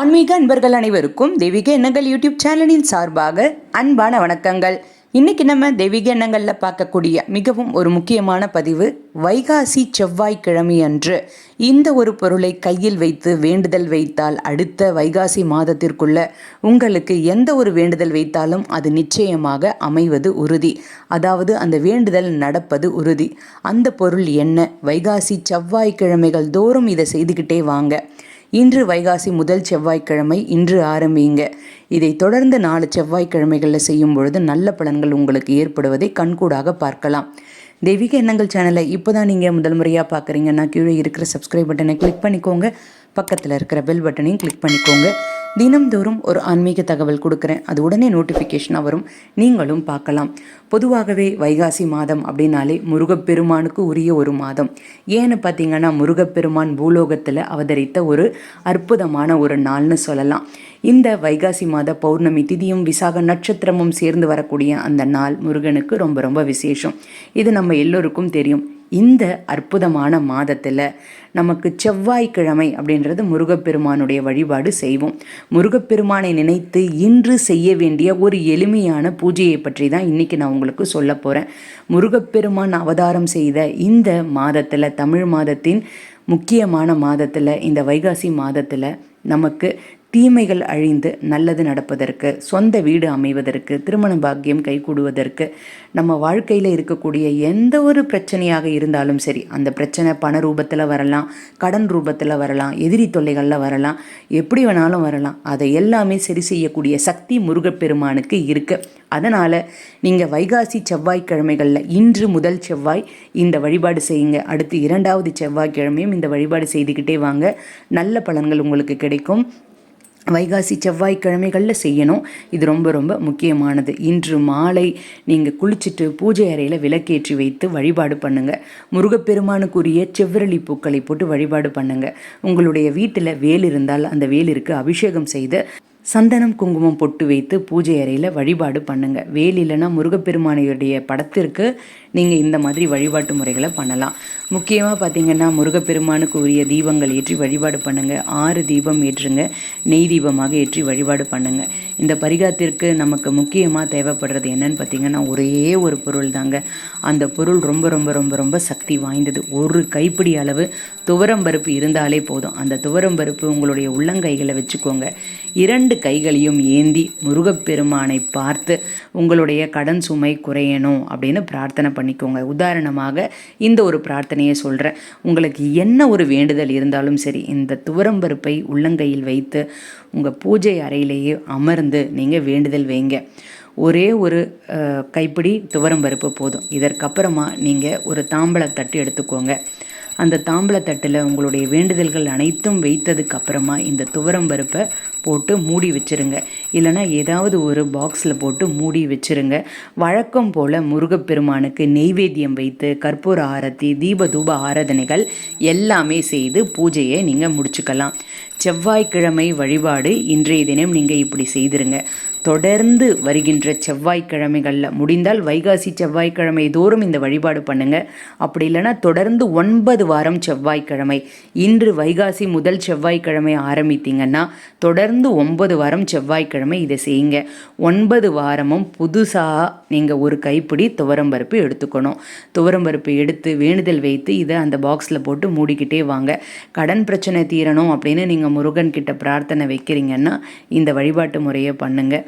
ஆன்மீக அன்பர்கள் அனைவருக்கும் தெய்வீக எண்ணங்கள் யூடியூப் சேனலின் சார்பாக அன்பான வணக்கங்கள். இன்னைக்கு நம்ம தெய்வீக எண்ணங்களில் பார்க்கக்கூடிய மிகவும் ஒரு முக்கியமான பதிவு வைகாசி செவ்வாய்க்கிழமை அன்று இந்த ஒரு பொருளை கையில் வைத்து வேண்டுதல் வைத்தால் அடுத்த வைகாசி மாதத்திற்குள்ள உங்களுக்கு எந்த ஒரு வேண்டுதல் வைத்தாலும் அது நிச்சயமாக அமைவது உறுதி. அதாவது அந்த வேண்டுதல் நடப்பது உறுதி. அந்த பொருள் என்ன? வைகாசி செவ்வாய்க்கிழமைகள் தோறும் இதை செய்துக்கிட்டே வாங்க. இன்று வைகாசி முதல் செவ்வாய்க்கிழமை இன்று ஆரம்பிங்க இதை தொடர்ந்து நாலு செவ்வாய்க்கிழமைகளில் செய்யும் பொழுது நல்ல பலன்கள் உங்களுக்கு ஏற்படுவதை கண்கூடாக பார்க்கலாம். தெய்வீக எண்ணங்கள் சேனலை இப்போ தான் நீங்கள் முதல் முறையாக பார்க்குறீங்கன்னா கீழே இருக்கிற சப்ஸ்கிரைப் பட்டனை கிளிக் பண்ணிக்கோங்க. பக்கத்தில் இருக்கிற பெல் பட்டனையும் கிளிக் பண்ணிக்கோங்க. தினம்தோறும் ஒரு ஆன்மீக தகவல் கொடுக்குறேன். அது உடனே நோட்டிஃபிகேஷனாக வரும். நீங்களும் பார்க்கலாம். பொதுவாகவே வைகாசி மாதம் அப்படின்னாலே முருகப்பெருமானுக்கு உரிய ஒரு மாதம். ஏன்னு பார்த்தீங்கன்னா முருகப்பெருமான் பூலோகத்தில் அவதரித்த ஒரு அற்புதமான ஒரு நாள்னு சொல்லலாம். இந்த வைகாசி மாத பௌர்ணமி திதியும் விசாக நட்சத்திரமும் சேர்ந்து வரக்கூடிய அந்த நாள் முருகனுக்கு ரொம்ப ரொம்ப விசேஷம். இது நம்ம எல்லோருக்கும் தெரியும். இந்த அற்புதமான மாதத்தில் நமக்கு செவ்வாய்க்கிழமை அப்படின்றது முருகப்பெருமானுடைய வழிபாடு செய்வோம். முருகப்பெருமானை நினைத்து இன்று செய்ய வேண்டிய ஒரு எளிமையான பூஜையை பற்றி தான் இன்றைக்கி நான் உங்களுக்கு சொல்ல போகிறேன் முருகப்பெருமான் அவதாரம் செய்த இந்த மாதத்தில் தமிழ் மாதத்தின் முக்கியமான மாதத்தில் இந்த வைகாசி மாதத்தில் நமக்கு தீமைகள் அழிந்து நல்லது நடப்பதற்கு சொந்த வீடு அமைவதற்கு திருமண பாக்கியம் கைகூடுவதற்கு நம்ம வாழ்க்கையில் இருக்கக்கூடிய எந்த ஒரு பிரச்சனையாக இருந்தாலும் சரி அந்த பிரச்சனை பண ரூபத்தில் வரலாம் கடன் ரூபத்தில் வரலாம் எதிரி தொல்லைகளில் வரலாம் எப்படி வேணாலும் வரலாம். அதை எல்லாமே சரி செய்யக்கூடிய சக்தி முருகப்பெருமானுக்கு இருக்குது அதனால் நீங்கள் வைகாசி செவ்வாய்க்கிழமைகளில் இன்று முதல் செவ்வாய் இந்த வழிபாடு செய்யுங்க. அடுத்து இரண்டாவது செவ்வாய்க்கிழமையும் இந்த வழிபாடு செய்துக்கிட்டே வாங்க. நல்ல பலன்கள் உங்களுக்கு கிடைக்கும். வைகாசி செவ்வாய்க்கிழமைகளில் செய்யணும். இது ரொம்ப ரொம்ப முக்கியமானது. இன்று மாலை நீங்கள் குளிச்சுட்டு பூஜை அறையில் விளக்கேற்றி வைத்து வழிபாடு பண்ணுங்கள் முருகப்பெருமானுக்குரிய செவ்வரளி பூக்களை போட்டு வழிபாடு பண்ணுங்கள் உங்களுடைய வீட்டில் வேல் இருந்தால் அந்த வேலிற்கு அபிஷேகம் செய்து சந்தனம் குங்குமம் பொட்டு வைத்து பூஜை அறையில் வழிபாடு பண்ணுங்கள் வேல் இல்லைன்னா முருகப்பெருமானையுடைய படத்திற்கு நீங்கள் இந்த மாதிரி வழிபாட்டு முறைகளை பண்ணலாம். முக்கியமாக பார்த்தீங்கன்னா முருகப்பெருமானுக்கு உரிய தீபங்கள் ஏற்றி வழிபாடு பண்ணுங்கள் ஆறு தீபம் ஏற்றுங்க. நெய் தீபமாக ஏற்றி வழிபாடு பண்ணுங்கள் இந்த பரிகாரத்திற்கு நமக்கு முக்கியமாக தேவைப்படுறது என்னன்னு பார்த்தீங்கன்னா ஒரே ஒரு பொருள் தாங்க. அந்த பொருள் ரொம்ப ரொம்ப ரொம்ப ரொம்ப சக்தி வாய்ந்தது. ஒரு கைப்பிடி அளவு துவரம் பருப்பு இருந்தாலே போதும். அந்த துவரம் பருப்பு உங்களுடைய உள்ளங்கைகளை வச்சுக்கோங்க. இரண்டு கைகளையும் ஏந்தி முருகப்பெருமானை பார்த்து உங்களுடைய கடன் சுமை குறையணும் அப்படின்னு பிரார்த்தனை பண்ணிக்கோங்க. உதாரணமாக இந்த ஒரு பிரார்த்தனையை சொல்கிறேன் உங்களுக்கு என்ன ஒரு வேண்டுதல் இருந்தாலும் சரி இந்த துவரம்பருப்பை உள்ளங்கையில் வைத்து உங்கள் பூஜை அறையிலேயே அமர்ந்து நீங்கள் வேண்டுதல் வைங்க. ஒரே ஒரு கைப்பிடி துவரம் பருப்பு போதும். இதற்கப்புறமா நீங்கள் ஒரு தாம்பழத்தட்டு எடுத்துக்கோங்க. அந்த தாம்பழத்தட்டில் உங்களுடைய வேண்டுதல்கள் அனைத்தும் வைத்ததுக்கு அப்புறமா இந்த துவரம் பருப்பை போட்டு மூடி வச்சுருங்க. இல்லைனா ஏதாவது ஒரு பாக்ஸில் போட்டு மூடி வச்சுருங்க. வழக்கம் போல் முருகப்பெருமானுக்கு நெய்வேத்தியம் வைத்து கற்பூர ஆரத்தி தீப தூப ஆராதனைகள் எல்லாமே செய்து பூஜையை நீங்கள் முடிச்சுக்கலாம். செவ்வாய்க்கிழமை வழிபாடு இன்றைய தினம் நீங்கள் இப்படி செய்திருங்க. தொடர்ந்து வருகின்ற செவ்வாய்க்கிழமைகளில். முடிந்தால் வைகாசி செவ்வாய்க்கிழமை தோறும் இந்த வழிபாடு பண்ணுங்கள் அப்படி இல்லைன்னா தொடர்ந்து ஒன்பது வாரம் செவ்வாய்க்கிழமை. இன்று வைகாசி முதல் செவ்வாய்க்கிழமை ஆரம்பித்தீங்கன்னா தொடர்ந்து ஒன்பது வாரம் செவ்வாய்க்கிழமை இதை செய்யுங்க. ஒன்பது வாரமும் புதுசாக நீங்கள் ஒரு கைப்பிடி துவரம்பருப்பு எடுத்துக்கணும். துவரம்பருப்பு எடுத்து வேண்டுதல் வைத்து இதை அந்த பாக்ஸில் போட்டு மூடிக்கிட்டே வாங்க. கடன் பிரச்சனை தீரணும் அப்படின்னு நீங்கள் முருகன் கிட்ட பிரார்த்தனை வைக்கிறீங்கன்னா இந்த வழிபாட்டு முறையை பண்ணுங்கள்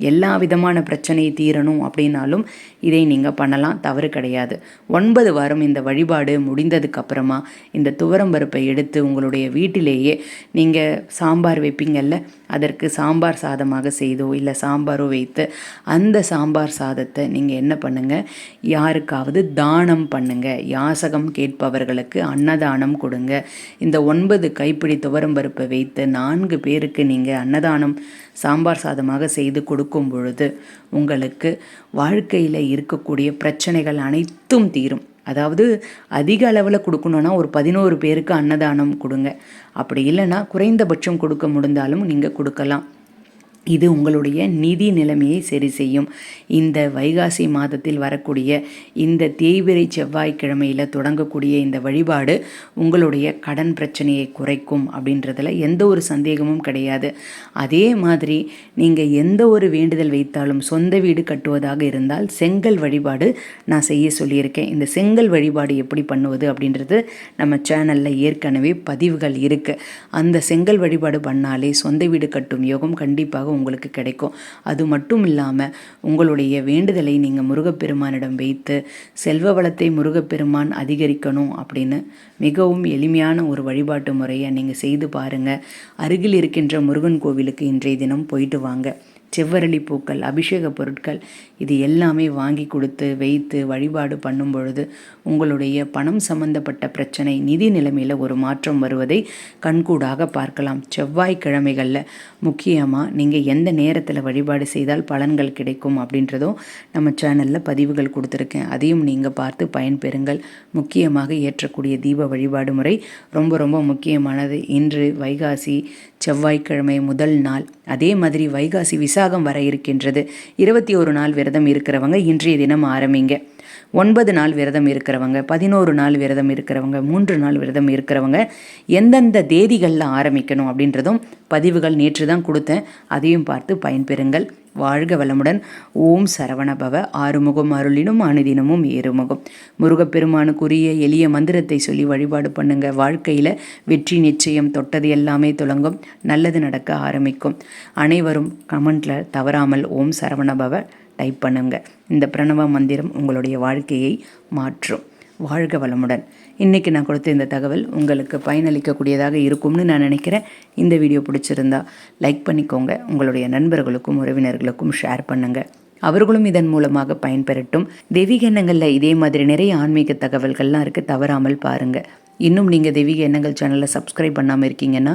எல்லா விதமான பிரச்சனை தீரணும் அப்படின்னாலும் இதை நீங்கள் பண்ணலாம் தவறு கிடையாது. ஒன்பது வாரம் இந்த வழிபாடு முடிந்ததுக்கு அப்புறமா இந்த துவரம்பருப்பை எடுத்து உங்களுடைய வீட்டிலேயே நீங்கள் சாம்பார் வைப்பீங்கல்ல அதற்கு சாம்பார் சாதமாக செய்தோ இல்லை சாம்பாரோ வைத்து அந்த சாம்பார் சாதத்தை நீங்கள் என்ன பண்ணுங்கள் யாருக்காவது தானம் பண்ணுங்கள் யாசகம் கேட்பவர்களுக்கு அன்னதானம் கொடுங்க. இந்த ஒன்பது கைப்பிடி துவரம்பருப்பை வைத்து நான்கு பேருக்கு நீங்கள் அன்னதானம் சாம்பார் சாதமாக செய்து கொடுக்கும் பொழுது உங்களுக்கு வாழ்க்கையில் இருக்கக்கூடிய பிரச்சனைகள் அனைத்தும் தீரும். அதாவது அதிக அளவில் கொடுக்கணுன்னா ஒரு பதினோரு பேருக்கு அன்னதானம் கொடுங்க. அப்படி இல்லைன்னா குறைந்தபட்சம் கொடுக்க முடிந்தாலும் நீங்கள் கொடுக்கலாம். இது உங்களுடைய நிதி நிலைமையை சரி செய்யும். இந்த வைகாசி மாதத்தில் வரக்கூடிய இந்த தேய்பிரை செவ்வாய்க்கிழமையில் தொடங்கக்கூடிய இந்த வழிபாடு உங்களுடைய கடன் பிரச்சனையை குறைக்கும் அப்படின்றதில் எந்த ஒரு சந்தேகமும் கிடையாது. அதே மாதிரி நீங்கள் எந்த ஒரு வேண்டுதல் வைத்தாலும் சொந்த வீடு கட்டுவதாக இருந்தால் செங்கல் வழிபாடு நான் செய்ய சொல்லியிருக்கேன். இந்த செங்கல் வழிபாடு எப்படி பண்ணுவது அப்படின்றது நம்ம சேனலில் ஏற்கனவே பதிவுகள் இருக்குது அந்த செங்கல் வழிபாடு பண்ணாலே சொந்த வீடு கட்டும் யோகம் கண்டிப்பாக உங்களுக்கு கிடைக்கும். அது மட்டும் இல்லாமல் உங்களுடைய வேண்டுதலை நீங்கள் முருகப்பெருமானிடம் வைத்து செல்வ வளத்தை முருகப்பெருமான் அதிகரிக்கணும் அப்படின்னு மிகவும் எளிமையான ஒரு வழிபாட்டு முறையை நீங்கள் செய்து பாருங்கள் அருகில் இருக்கின்ற முருகன் கோவிலுக்கு இன்றைய தினம் போயிட்டு வாங்க. செவ்வரளி பூக்கள் அபிஷேக பொருட்கள் இது எல்லாமே வாங்கி கொடுத்து வைத்து வழிபாடு பண்ணும் பொழுது உங்களுடைய பணம் சம்பந்தப்பட்ட பிரச்சனை நிதி நிலைமையில் ஒரு மாற்றம் வருவதை கண்கூடாக பார்க்கலாம். செவ்வாய்க்கிழமைகளில் முக்கியமாக நீங்கள் எந்த நேரத்தில் வழிபாடு செய்தால் பலன்கள் கிடைக்கும் அப்படின்றதும் நம்ம சேனலில் பதிவுகள் கொடுத்துருக்கேன். அதையும் நீங்கள் பார்த்து பயன்பெறுங்கள். முக்கியமாக ஏற்றக்கூடிய தீப வழிபாடு முறை ரொம்ப ரொம்ப முக்கியமானது. இன்று வைகாசி செவ்வாய்க்கிழமை முதல் நாள். அதே மாதிரி வைகாசி விசா விசாகம் வர இருக்கின்றது. இருபத்தி ஒரு நாள் விரதம் இருக்கிறவங்க இன்றைய தினம் ஆரம்பிங்க. ஒன்பது நாள் விரதம் இருக்கிறவங்க பதினோரு நாள் விரதம் இருக்கிறவங்க மூன்று நாள் விரதம் இருக்கிறவங்க எந்தெந்த தேதிகளில் ஆரம்பிக்கணும் அப்படின்றதும் பதிவுகள் நேற்று தான் கொடுத்தேன். அதையும் பார்த்து பயன்பெறுங்கள். வாழ்க வளமுடன். ஓம் சரவணபவ. ஆறுமுகம் அருளினும் அனுதினமும் ஏறுமுகம். முருகப்பெருமானுக்குரிய எளிய மந்திரத்தை சொல்லி வழிபாடு பண்ணுங்க. வாழ்க்கையில் வெற்றி நிச்சயம் தொட்டது எல்லாமே துலங்கும் நல்லது நடக்க ஆரம்பிக்கும். அனைவரும் கமெண்ட்டில் தவறாமல் ஓம் சரவணபவ. டைப் பண்ணுங்க. இந்த பிரணவ மந்திரம் உங்களுடைய வாழ்க்கையை மாற்றும். வாழ்க வளமுடன். இன்றைக்கி நான் கொடுத்த இந்த தகவல் உங்களுக்கு பயனளிக்கக்கூடியதாக இருக்கும்னு நான் நினைக்கிறேன். இந்த வீடியோ பிடிச்சிருந்தா லைக் பண்ணிக்கோங்க. உங்களுடைய நண்பர்களுக்கும் உறவினர்களுக்கும் ஷேர் பண்ணுங்கள் அவர்களும் இதன் மூலமாக பயன்பெறட்டும். தெய்வீக எண்ணங்களில் இதே மாதிரி நிறைய ஆன்மீக தகவல்கள்லாம் இருக்குது தவறாமல் பாருங்கள் இன்னும் நீங்கள் தெய்வீக எண்ணங்கள் சேனலை சப்ஸ்கிரைப் பண்ணாமல் இருக்கீங்கன்னா